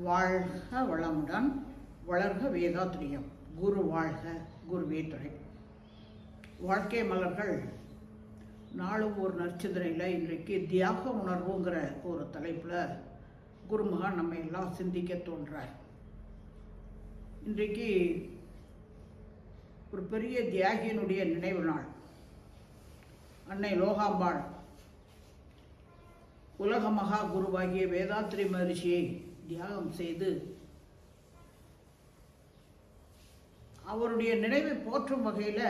வாழ்க வளமுடன் வளர்க வேதாத்ரியம் குரு வாழ்க குருவே துணை. வாழ்க்கை மலர்கள் நாளும் ஒரு நற்சிந்தனையில் இன்றைக்கு தியாக உணர்வுங்கிற ஒரு தலைப்பில் குருமகான் நம்ம எல்லாம் சிந்திக்க தோன்றார். இன்றைக்கு ஒரு பெரிய தியாகியினுடைய நினைவு நாள். அன்னை லோகாம்பாள் உலக மகா குருவாகிய வேதாத்ரி மகரிஷியை தியாகம் செய்து அவருடைய நினைவை போற்றும் வகையில்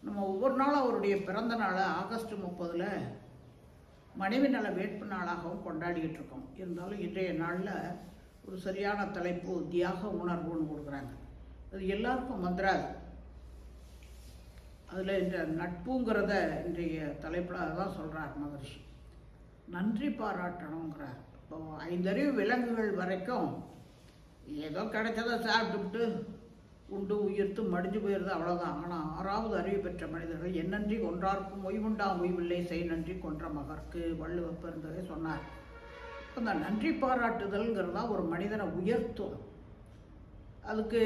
நம்ம ஒவ்வொரு நாளும் அவருடைய பிறந்த நாளை ஆகஸ்ட் முப்பதில் மனைவி நல வேட்பு நாளாகவும் கொண்டாடிக்கிட்டு இருக்கோம். இருந்தாலும் இன்றைய நாளில் ஒரு சரியான தலைப்பு தியாக உணர்வுன்னு கொடுக்குறாங்க. அது எல்லாருக்கும் வந்துடாது அதில் இந்த நட்புங்கிறத இன்றைய தலைப்பில் அதான் சொல்கிறார் மகரிஷி. நன்றி பாராட்டணுங்கிறார். ஐந்தறிவு விலங்குகள் வரைக்கும் ஏதோ கிடைச்சதை சாப்பிட்டுவிட்டு உண்டு உயிர்த்து மடிஞ்சு போயிடுது அவ்வளோதான் ஆனால் ஆறாவது அறிவு பெற்ற மனிதர்கள் என்னன்றி கொன்றார்க்கும் ஒய்வுண்டா ஓய்வில்லை செய் நன்றி கொன்ற மகற்கு வள்ளுவப்பருந்ததை சொன்னார். அந்த நன்றி பாராட்டுதல்ங்கிறது தான் ஒரு மனிதனை உயர்த்தும். அதுக்கு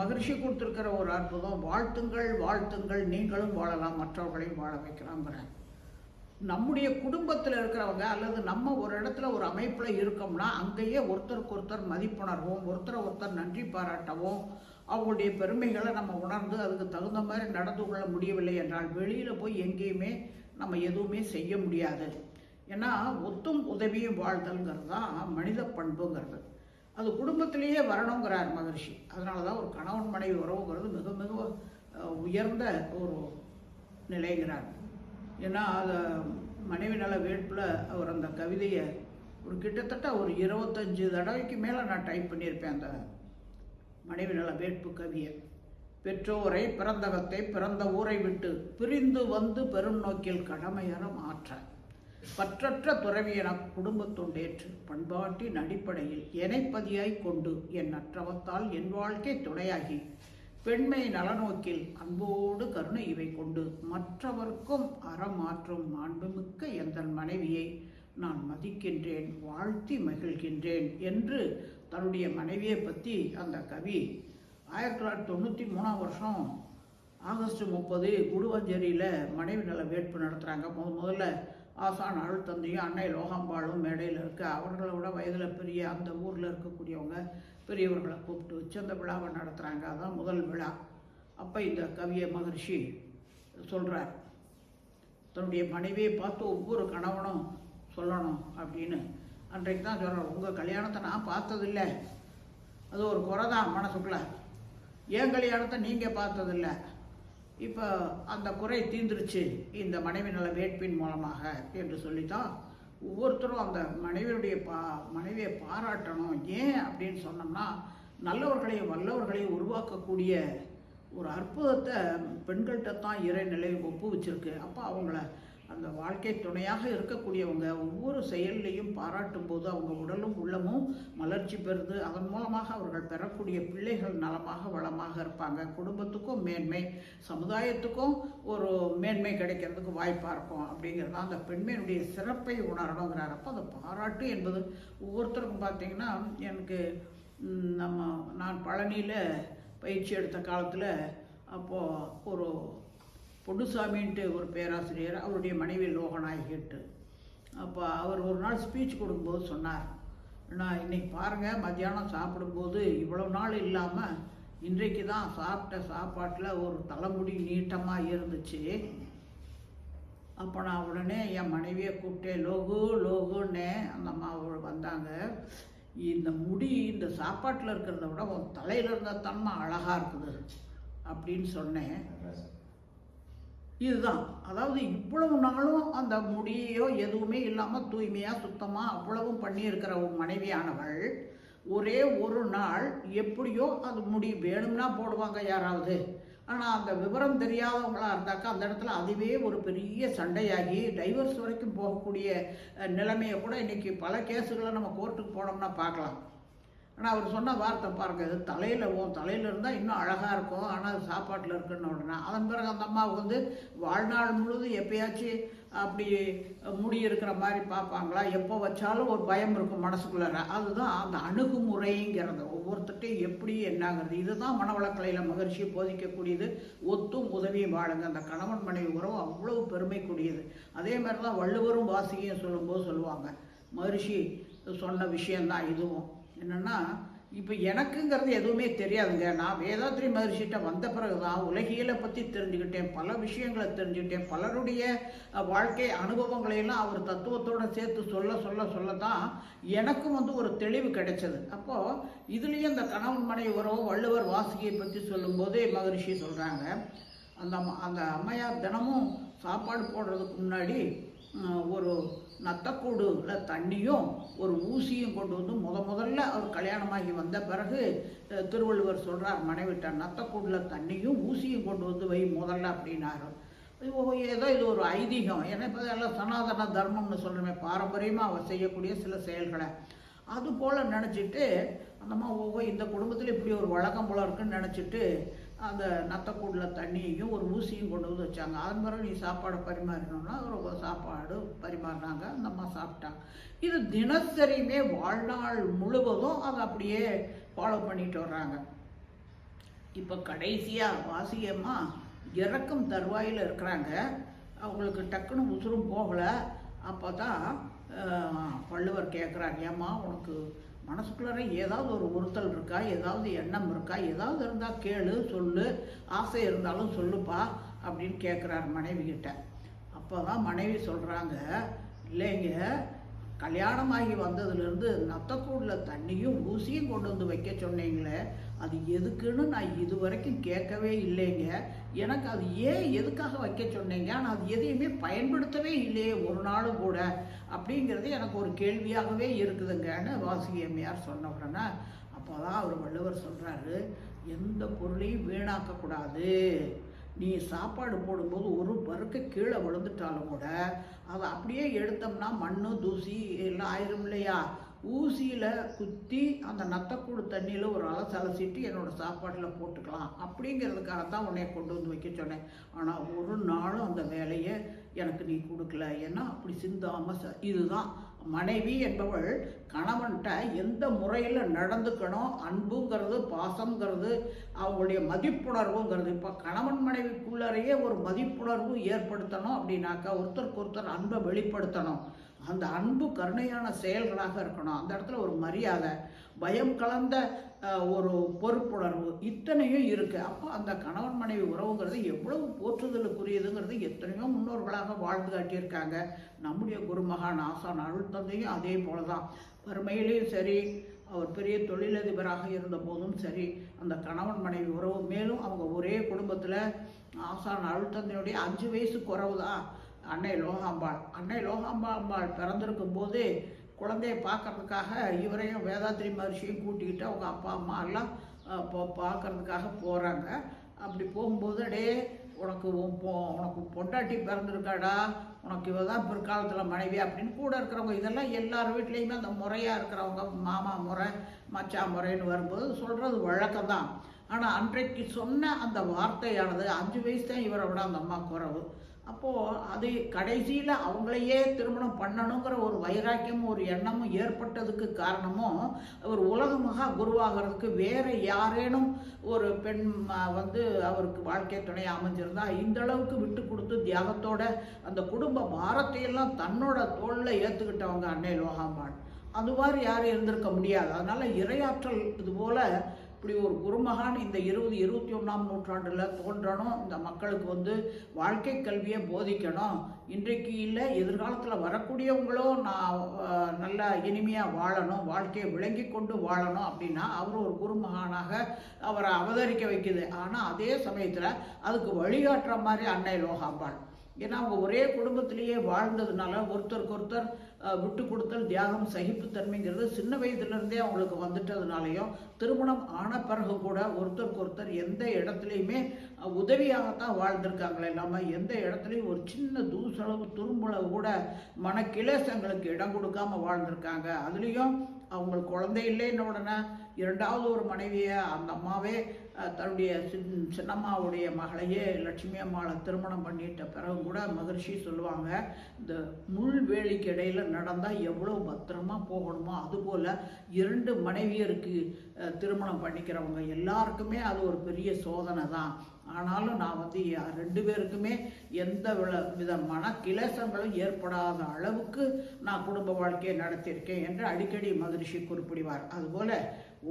மகிழ்ச்சி கொடுத்துருக்கிற ஒரு அற்புதம் வாழ்த்துங்கள் வாழ்த்துங்கள் நீங்களும் வாழலாம் மற்றவர்களையும் வாழ வைக்கலாம்ங்கிறேன் நம்முடைய குடும்பத்தில் இருக்கிறவங்க அல்லது நம்ம ஒரு இடத்துல ஒரு அமைப்பில் இருக்கோம்னா அங்கேயே ஒருத்தருக்கு ஒருத்தர் மதிப்புணர்வும் ஒருத்தரை ஒருத்தர் நன்றி பாராட்டவும் அவங்களுடைய பெருமைகளை நம்ம உணர்ந்து அதுக்கு தகுந்த மாதிரி நடந்து கொள்ள முடியவில்லை என்றால் வெளியில் போய் எங்கேயுமே நம்ம எதுவுமே செய்ய முடியாது. ஏன்னா ஒத்தும் உதவியும் வாழ்தல்ங்கிறது தான் மனித பண்புங்கிறது. அது குடும்பத்திலேயே வரணுங்கிறார் மகர்ஷி. அதனால தான் ஒரு கணவன் மனைவி உறவுங்கிறது மிக மிக உயர்ந்த ஒரு நிலைங்கிறார். ஏன்னா அதை மனைவி நல வேட்பில் அவர் அந்த கவிதையை ஒரு கிட்டத்தட்ட ஒரு இருபத்தஞ்சு தடவைக்கு மேலே நான் டைப் பண்ணியிருப்பேன் அந்த மனைவி நல வேட்பு கவியை. பெற்றோரை பிறந்தகத்தை பிறந்த ஊரை விட்டு பிரிந்து வந்து பெரும் நோக்கில் கடமையற மாற்ற. பற்றற்ற துறவியென குடும்பத்தொண்டேற்று பண்பாட்டின் அடிப்படையில் எனைப்பதியாய் கொண்டு என் அற்றவத்தால் என் வாழ்க்கை துணையாகி பெண்மை நலநோக்கில் அன்போடு கருணை இவை கொண்டு மற்றவர்க்கும் அறமாற்றும் மாண்புமிக்க எந்தன் மனைவியை நான் மதிக்கின்றேன் வாழ்த்தி மகிழ்கின்றேன் என்று தன்னுடைய மனைவியை பற்றி அந்த கவி ஆயிரத்தி தொள்ளாயிரத்தி தொண்ணூற்றி மூணாம் வருஷம் ஆகஸ்ட் முப்பது குடுவஞ்சேரியில் மனைவி நல வேட்பு நடத்துகிறாங்க முத முதல்ல ஆசான் அருள் தந்தையும் அன்னை லோகாம்பாளும் மேடையில் இருக்க. அவர்களை விட வயதில் பெரிய அந்த ஊரில் இருக்கக்கூடியவங்க. பெரியவர்களை கூப்பிட்டு வச்சு அந்த விழாவை நடத்துகிறாங்க அதான் முதல் விழா. அப்போ இந்த கவிய மகர்ஷி சொல்கிறார் தன்னுடைய மனைவியை பார்த்து ஒவ்வொரு கணவனும் சொல்லணும் அப்படின்னு. அன்றைக்கு தான் சொல்கிறோம் உங்கள் கல்யாணத்தை நான் பார்த்ததில்ல. அது ஒரு குறை தான் மனசுக்குள்ள. என் கல்யாணத்தை நீங்கள் பார்த்ததில்ல. இப்போ அந்த குறை தீந்துருச்சு இந்த மனைவி நல வேட்பின் மூலமாக என்று சொல்லித்தான் ஒவ்வொருத்தரும் அந்த மனைவியுடைய பா மனைவியை பாராட்டணும். ஏன் அப்படின்னு சொன்னோம்னா நல்லவர்களையும் வல்லவர்களையும் உருவாக்கக்கூடிய ஒரு அற்புதத்தை பெண்கள்கிட்ட தான் இறைநிலை ஒப்பு வச்சிருக்கு அப்போ அவங்கள அந்த வாழ்க்கை துணையாக இருக்கக்கூடியவங்க ஒவ்வொரு செயல்லையும் பாராட்டும் போது அவங்க உடலும் உள்ளமும் மலர்ச்சி பெறுது. அதன் மூலமாக அவர்கள் பெறக்கூடிய பிள்ளைகள் நலமாக வளமாக இருப்பாங்க. குடும்பத்துக்கும் மேன்மை சமுதாயத்துக்கும் ஒரு மேன்மை கிடைக்கிறதுக்கு வாய்ப்பாக இருக்கும் அப்படிங்கிறது அந்த பெண்மையினுடைய சிறப்பை உணரணுங்கிறார் அப்போ அந்த பாராட்டு என்பது ஒவ்வொருத்தருக்கும் பார்த்தீங்கன்னா எனக்கு நம்ம நான் பழனியில் பயிற்சி எடுத்த காலத்தில் அப்போது ஒரு பொன்னுசாமின்ட்டு ஒரு பேராசிரியர் அவருடைய மனைவி லோகநாயகிட்டு அப்போ அவர் ஒரு நாள் ஸ்பீச் கொடுக்கும்போது சொன்னார் நான் இன்னைக்கு பாருங்கள் மத்தியானம் சாப்பிடும்போது இவ்வளோ நாள் இல்லாமல் இன்றைக்கு தான் சாப்பிட்ட சாப்பாட்டில் ஒரு தலைமுடி நீட்டமாக இருந்துச்சு. அப்போ நான் உடனே என் மனைவியை கூப்பிட்டேன் லோகு லோகுன்னே. அந்த அம்மா வந்தாங்க. இந்த முடி இந்த சாப்பாட்டில் இருக்கிறத விட உன் தலையில் இருந்த தன்மை அழகாக இருக்குது அப்படின்னு சொன்னேன். இதுதான். அதாவது இவ்வளவு நாளும் அந்த முடியோ எதுவுமே இல்லாமல் தூய்மையாக சுத்தமாக அவ்வளவும் பண்ணியிருக்கிற ஒரு மனைவியானவள் ஒரே ஒரு நாள் எப்படியோ அது முடி வேணும்னா போடுவாங்க யாராவது. ஆனால் அந்த விவரம் தெரியாதவங்களா இருந்தாக்கா அந்த இடத்துல அதுவே ஒரு பெரிய சண்டையாகி டைவர்ஸ் வரைக்கும் போகக்கூடிய நிலைமையை கூட இன்றைக்கி பல கேஸுகளை நம்ம கோர்ட்டுக்கு போனோம்னா பார்க்கலாம். ஆனால் அவர் சொன்ன வார்த்தை பாருங்க இது தலையில் ஓ தலையில் இருந்தால் இன்னும் அழகாக இருக்கும். ஆனால் அது சாப்பாட்டில் இருக்குன்னு உடனே. அதன் பிறகு அந்த அம்மாவுக்கு வந்து வாழ்நாள் முழுதும் எப்பயாச்சும் அப்படி முடி இருக்கிற மாதிரி பார்ப்பாங்களா? எப்போ வச்சாலும் ஒரு பயம் இருக்கும் மனசுக்குள்ளார அதுதான் அந்த அணுகுமுறைங்கிறது. ஒவ்வொருத்தட்டையும் எப்படி என்னாகிறது. இதுதான் மனவளக்கலையில் மகிழ்ச்சி போதிக்கக்கூடியது. ஒத்தும் உதவியும் வாழுங்க. அந்த கணவன் மனைவி உறவு அவ்வளோ பெருமைக்குரியது. அதே மாதிரி தான் வள்ளுவரும் வாசிகையும் சொல்லும்போது சொல்லுவாங்க மகிழ்ச்சி சொன்ன விஷயந்தான் இதுவும். என்னென்னா இப்போ எனக்குங்கிறது எதுவுமே தெரியாதுங்க. நான் வேதாத்ரி மகர்ஷிகிட்ட வந்த பிறகு தான் உலகியலை பற்றி தெரிஞ்சுக்கிட்டேன் பல விஷயங்களை தெரிஞ்சுக்கிட்டேன் பலருடைய வாழ்க்கை அனுபவங்களையெல்லாம் அவர் தத்துவத்தோடு சேர்த்து சொல்ல சொல்ல சொல்ல தான் எனக்கும் வந்து ஒரு தெளிவு கிடைச்சது. அப்போது இதுலேயும் இந்த கணவன் மனை உறவு வள்ளுவர் வாசிகையை பற்றி சொல்லும்போது மகரிஷி சொல்கிறாங்க அந்த அம்மா- அந்த அம்மையார் தினமும் சாப்பாடு போடுறதுக்கு முன்னாடி ஒரு நத்தக்கூடுல தண்ணியும் ஒரு ஊசியும் கொண்டு வந்து முத முதல்ல அவர் கல்யாணமாகி வந்த பிறகு திருவள்ளுவர் சொல்கிறார் மனைவிட்ட நத்தக்கூடுல தண்ணியும் ஊசியும் கொண்டு வந்து வை முதல்ல அப்படின்னாரு. ஓ- ஏதோ இது ஒரு ஐதீகம். ஏன்னா இப்போ எல்லாம் சனாதன தர்மம்னு சொல்கிறோமே பாரம்பரியமாக அவர் செய்யக்கூடிய சில செயல்களை. அது போல் நினச்சிட்டு அந்தம்மா ஓஹோ இந்த குடும்பத்தில் இப்படி ஒரு வழக்கம் போல இருக்குன்னு நினச்சிட்டு அந்த நத்தக்கூடில் தண்ணியையும் ஒரு ஊசியும் கொண்டு வந்து வச்சாங்க. அதன் பிறகு நீ சாப்பாடு பரிமாறினோம்னா ஒரு சாப்பாடு பரிமாறினாங்க. அந்த அம்மா சாப்பிட்டாங்க. இது தினசரியுமே வாழ்நாள் முழுவதும் அதை அப்படியே ஃபாலோ பண்ணிட்டு வர்றாங்க. இப்போ கடைசியாக வாசியமாக இறக்கும் தருவாயில் இருக்கிறாங்க. அவங்களுக்கு டக்குன்னு உசுரும் போகலை. அப்போ தான் வள்ளுவர் கேட்குறாங்க ஏம்மா உனக்கு மனசுக்குள்ளார ஏதாவது ஒரு உறுத்தல் இருக்கா? ஏதாவது எண்ணம் இருக்கா? ஏதாவது இருந்தால் கேளு சொல்லு ஆசை இருந்தாலும் சொல்லுப்பா அப்படின்னு கேட்குறாரு மனைவி கிட்ட அப்போ தான் மனைவி சொல்கிறாங்க இல்லைங்க கல்யாணமாகி வந்ததுலேருந்து நத்தக்கூடில் தண்ணியும் ஊசியும் கொண்டு வந்து வைக்க சொன்னீங்களே அது எதுக்குன்னு நான் இது வரைக்கும் கேட்கவே இல்லைங்க. எனக்கு அது ஏன் எதுக்காக வைக்க சொன்னீங்க? ஆனால் அது எதையுமே பயன்படுத்தவே இல்லையே ஒரு நாளும் கூட. அப்படிங்கிறது எனக்கு ஒரு கேள்வியாகவே இருக்குதுங்கன்னு வாசுகி அம்மையார் சொன்ன உடனே அப்போ தான் அவர் வள்ளுவர் சொல்கிறாரு எந்த பொருளையும் வீணாக்கக்கூடாது. நீ சாப்பாடு போடும்போது ஒரு பருக்கு கீழே விழுந்துட்டாலும் கூட அதை அப்படியே எடுத்தோம்னா மண் தூசி எல்லாம் ஆயிரும் இல்லையா? ஊசியில் குத்தி அந்த நத்தக்கூடு தண்ணியில் ஒரு அலசு அலசிட்டு என்னோடய சாப்பாட்டில் போட்டுக்கலாம். அப்படிங்கிறதுக்காக தான் உன்னை கொண்டு வந்து வைக்க சொன்னேன். ஆனால் ஒரு நாளும் அந்த வேலையை எனக்கு நீ கொடுக்கல. ஏன்னா அப்படி சிந்தாமல் ச இதுதான். மனைவி என்பவள் கணவன்கிட்ட எந்த முறையில் நடந்துக்கணும் அன்புங்கிறது பாசங்கிறது அவங்களுடைய மதிப்புணர்வுங்கிறது. இப்போ கணவன் மனைவிக்குள்ளறையே ஒரு மதிப்புணர்வு ஏற்படுத்தணும் அப்படின்னாக்கா ஒருத்தருக்கு ஒருத்தர் அன்பை வெளிப்படுத்தணும். அந்த அன்பு கருணையான செயல்களாக இருக்கணும். அந்த இடத்துல ஒரு மரியாதை பயம் கலந்த ஒரு பொறுப்புணர்வு இத்தனையும் இருக்குது அப்போ அந்த கணவன் மனைவி உறவுங்கிறது எவ்வளவு போற்றுதலுக்குரியதுங்கிறது எத்தனையோ முன்னோர்களாக வாழ்ந்து காட்டியிருக்காங்க. நம்முடைய குருமகான் ஆசான் அருள் தந்தையும் அதே போல தான் வறுமையிலையும் சரி அவர் பெரிய தொழிலதிபராக இருந்த போதும் சரி அந்த கணவன் மனைவி உறவு மேலும் அவங்க ஒரே குடும்பத்தில் ஆசான் அருள் தந்தையுடைய அஞ்சு வயசு குறவு தான் அன்னை லோகாம்பாள். அன்னை லோகாம்பாள் பிறந்திருக்கும் போது குழந்தையை பார்க்கறதுக்காக இவரையும் வேதாத்திரி மகர்ஷியும் கூட்டிக்கிட்டு அவங்க அப்பா அம்மா எல்லாம் இப்போ பார்க்கறதுக்காக போகிறாங்க அப்படி போகும்போது அடே உனக்கு உனக்கு பொண்டாட்டி பிறந்திருக்காடா உனக்கு இவ தான் பிற்காலத்தில் மனைவி அப்படின்னு கூட இருக்கிறவங்க இதெல்லாம் எல்லார் வீட்லேயுமே அந்த முறையாக இருக்கிறவங்க மாமா முறை மச்சான் முறைன்னு வரும்போது சொல்கிறது வழக்கம் தான். ஆனால் அன்றைக்கு சொன்ன அந்த வார்த்தையானது அஞ்சு வயசு தான் இவரை விட அந்த அம்மா குறவு. அப்போது அது கடைசியில் அவங்களையே திருமணம் பண்ணணுங்கிற ஒரு வைராக்கியமும் ஒரு எண்ணமும் ஏற்பட்டதுக்கு காரணமும் ஒரு உலக மகா குருவாகிறதுக்கு வேறு யாரேனும் ஒரு பெண் வந்து அவருக்கு வாழ்க்கை துணை அமைஞ்சிருந்தா இந்த அளவுக்கு விட்டு கொடுத்து தியாகத்தோட அந்த குடும்ப பாரத்தையெல்லாம் தன்னோட தோளில் ஏற்றுக்கிட்டவங்க அன்னை லோகாம்பாள் அது மாதிரி யாரும் இருந்திருக்க முடியாது. அதனால் இரையாற்றல் இது போல் இப்படி ஒரு குருமகான் இந்த இருபது இருபத்தி ஒன்றாம் நூற்றாண்டில் தோன்றணும். இந்த மக்களுக்கு வந்து வாழ்க்கை கல்வியை போதிக்கணும். இன்றைக்கு இல்லை எதிர்காலத்தில் வரக்கூடியவங்களும் நான் நல்லா இனிமையாக வாழணும் வாழ்க்கையை விளங்கி கொண்டு வாழணும் அப்படின்னா அவர் ஒரு குருமகானாக அவரை அவதரிக்க வைக்குது. ஆனால் அதே சமயத்தில் அதுக்கு வழிகாட்டுற மாதிரி அன்னை லோகாம்பாள். ஏன்னா அவங்க ஒரே குடும்பத்திலேயே வாழ்ந்ததுனால ஒருத்தருக்கு ஒருத்தர் விட்டு கொடுத்தல் தியாகம் சகிப்புத்தன்மைங்கிறது சின்ன வயதுலேருந்தே அவங்களுக்கு வந்துட்டதுனாலையும் திருமணம் ஆன பிறகு கூட ஒருத்தருக்கு ஒருத்தர் எந்த இடத்துலையுமே உதவியாகத்தான் வாழ்ந்திருக்காங்களே இல்லாமல் எந்த இடத்துலையும் ஒரு சின்ன தூசளவு துரும்பளவு கூட மன கிளேசங்களுக்கு இடம் கொடுக்காம வாழ்ந்திருக்காங்க. அதுலேயும் அவங்களுக்கு குழந்தை இல்லைன்ன உடனே இரண்டாவது ஒரு மனைவியை அந்த அம்மாவே தன்னுடைய சின் சின்னம்மாவுடைய மகளையே லட்சுமி அம்மாவை திருமணம் பண்ணிட்ட பிறகு கூட மகர்ஷி சொல்லுவாங்க இந்த முள்வேலிக்கு இடையில் நடந்தால் எவ்வளோ பத்திரமா போகணுமோ அதுபோல் இரண்டு மனைவியருக்கு திருமணம் பண்ணிக்கிறவங்க எல்லாருக்குமே அது ஒரு பெரிய சோதனை தான் ஆனாலும் நான் வந்து ரெண்டு பேருக்குமே எந்த வில- விதமான கிளேசங்களும் ஏற்படாத அளவுக்கு நான் குடும்ப வாழ்க்கையை நடத்தியிருக்கேன் என்று அடிக்கடி மகரிஷி குறிப்பிடுவார். அதுபோல்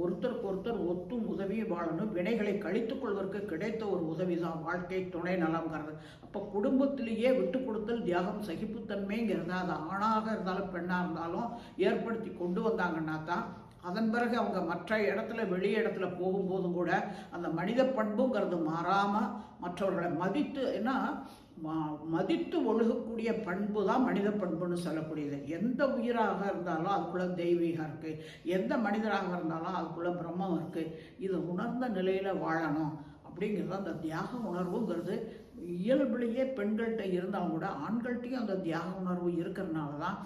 ஒருத்தருக்கு ஒருத்தர் ஒத்தும் உதவி வாழணும். வினைகளை கழித்துக் கொள்வதற்கு கிடைத்த ஒரு உதவி தான் வாழ்க்கை துணை நலம்ங்கிறது. அப்போ குடும்பத்திலேயே விட்டு கொடுத்தல் தியாகம் சகிப்புத்தன்மைங்கிறது அது ஆணாக இருந்தாலும் பெண்ணாக இருந்தாலும் ஏற்படுத்தி கொண்டு வந்தாங்கன்னா தான் அதன் பிறகு அவங்க மற்ற இடத்துல வெளி இடத்துல போகும்போதும் கூட அந்த மனித பண்புங்கிறது மாறாமல் மற்றவர்களை மதித்து ஏன்னா மதித்து ஒழுகக்கூடிய பண்பு தான் மனித பண்புன்னு சொல்லக்கூடியது. எந்த உயிராக இருந்தாலும் அதுக்குள்ள தெய்வீகம் இருக்குது எந்த மனிதராக இருந்தாலும் அதுக்குள்ள பிரம்மம் இருக்குது இதை உணர்ந்த நிலையில் வாழணும். அப்படிங்கிறது அந்த தியாக உணர்வுங்கிறது. இயல்புலேயே பெண்கள்கிட்ட இருந்தால் கூட ஆண்கள்கிட்டையும் அந்த தியாக உணர்வு இருக்கிறனால தான்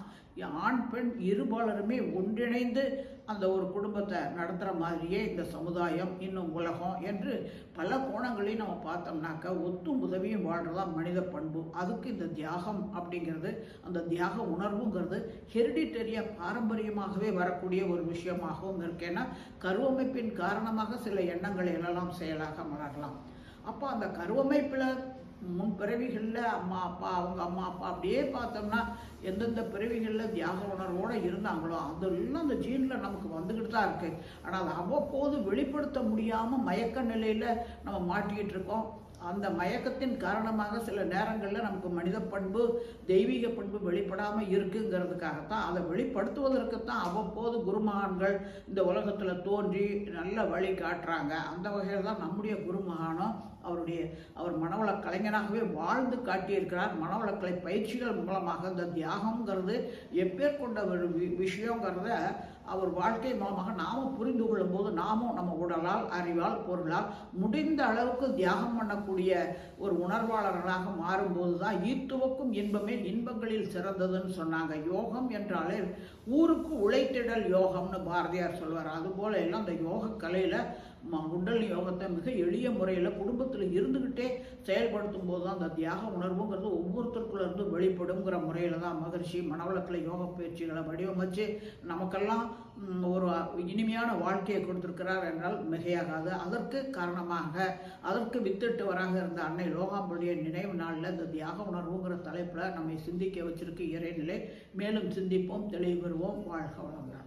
ஆண் பெண் இருபாலருமே ஒன்றிணைந்து அந்த ஒரு குடும்பத்தை நடத்துகிற மாதிரியே இந்த சமுதாயம் இன்னும் உலகம் என்று பல கோணங்களையும் நம்ம பார்த்தோம்னாக்க ஒத்தும் உதவியும் வாழ்றதா மனித பண்பு. அதுக்கு இந்த தியாகம் அப்படிங்கிறது அந்த தியாக உணர்வுங்கிறது ஹெரிடிட்டரியாக பாரம்பரியமாகவே வரக்கூடிய ஒரு விஷயமாகவும் இருக்கு. ஏன்னா கருவமைப்பின் காரணமாக சில எண்ணங்களை எல்லாம் செயலாக மலரலாம் அப்போ அந்த கருவமைப்பில் முன் பிறவிகளில் அம்மா அப்பா அவங்க அம்மா அப்பா அப்படியே பார்த்தோம்னா எந்தெந்த பிறவிகளில் தியாக உணர்வோடு இருந்தாங்களோ அதெல்லாம் அந்த ஜீனில் நமக்கு வந்துக்கிட்டு தான் இருக்குது ஆனால் அது அவ்வப்போது வெளிப்படுத்த முடியாமல் மயக்க நிலையில் நம்ம மாட்டிக்கிட்டு இருக்கோம். அந்த மயக்கத்தின் காரணமாக சில நேரங்களில் நமக்கு மனித பண்பு தெய்வீக பண்பு வெளிப்படாமல் இருக்குங்கிறதுக்காகத்தான் அதை வெளிப்படுத்துவதற்குத்தான் அவ்வப்போது குருமகான்கள் இந்த உலகத்தில் தோன்றி நல்ல வழி காட்டுறாங்க. அந்த வகையில் தான் நம்முடைய குருமகானும் அவருடைய அவர் மனவள கலைஞனாகவே வாழ்ந்து காட்டியிருக்கிறார். மனவளக்கலை பயிற்சிகள் மூலமாக இந்த தியாகம்ங்கிறது எப்பேற்கொண்ட ஒரு வி- விஷயங்கிறத அவர் வாழ்க்கை மூலமாக நாமும் புரிந்து கொள்ளும்போது நாமும் நம்ம உடலால் அறிவால் பொருளால் முடிந்த அளவுக்கு தியாகம் பண்ணக்கூடிய ஒரு உணர்வாளர்களாக மாறும்போது தான் ஈத்துவக்கும் இன்பமே இன்பங்களில் சிறந்ததுன்னு சொன்னாங்க. யோகம் என்றாலே ஊருக்கு உழைத்திடல் யோகம்னு பாரதியார் சொல்வார். அதுபோல எல்லாம் அந்த யோக கலையில் உடல் யோகத்தை மிக எளிய முறையில் குடும்பத்தில் இருந்துக்கிட்டே செயல்படுத்தும் போது தான் அந்த தியாக உணர்வுங்கிறது ஒவ்வொருத்தருக்குள்ளேருந்து வெளிப்படுங்கிற முறையில் தான் மகர்ஷி மனவளத்தில் யோக பயிற்சிகளை வடிவமைச்சு நமக்கெல்லாம் ஒரு இனிமையான வாழ்க்கையை கொடுத்துருக்கிறார் என்றால் மிகையாகாது. அதற்கு காரணமாக அதற்கு வித்திட்டவராக இருந்த அன்னை லோகாம்புடைய நினைவு நாளில் இந்த தியாக உணர்வுங்கிற தலைப்பில் நம்மை சிந்திக்க வச்சிருக்கு இறைநிலை மேலும் சிந்திப்போம் தெளிவு பெறுவோம். வாழ்க வளங்கள்